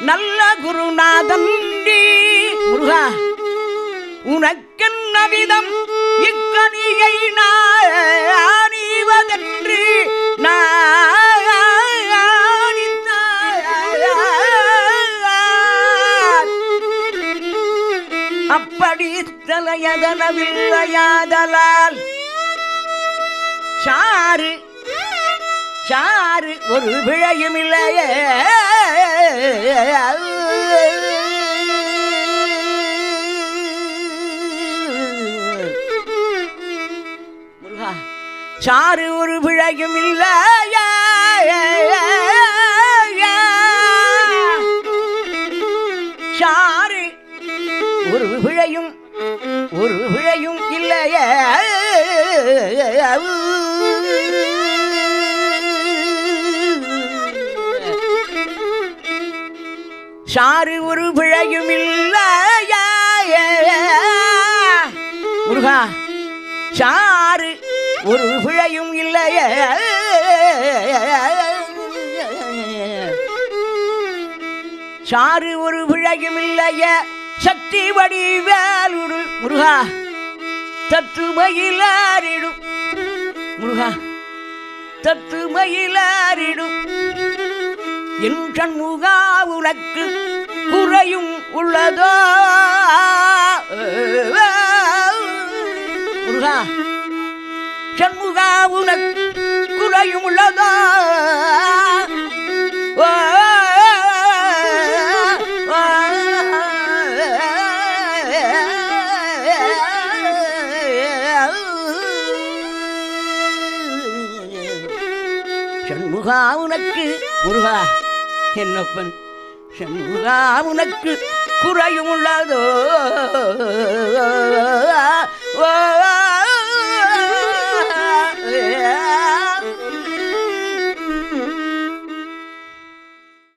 நல்ல குருநாதன் முருகா உனக்கென்ன விதம் இக்கனியை நாணிவதென்று அப்படி தலையதனவில்லையாதலால் சாறு சாறு ஒரு விழையும் இல்லையே. சாறு ஒரு விழையும் இல்லையே சாறு ஒரு விழையும் ஒரு விழையும் இல்லையே சாறு ஒரு பிழையும் இல்லையே முருகா சாறு ஒரு பிழையும் இல்லையே. சாறு ஒரு பிழையும் இல்லைய. சக்தி வடிவேலுடு முருகா தத்து மயிலாரிடும் முருகா தத்து மயிலாரிடும் என் கண்முகா உனக்கு குறையும் உள்ளதோ? முருகா சண்முகா உனக்கு குறையும் உள்ளதா? சண்முகா உனக்கு முருகா என்னப்பன் சண்முகா உனக்கு குறையும் உள்ளதோ?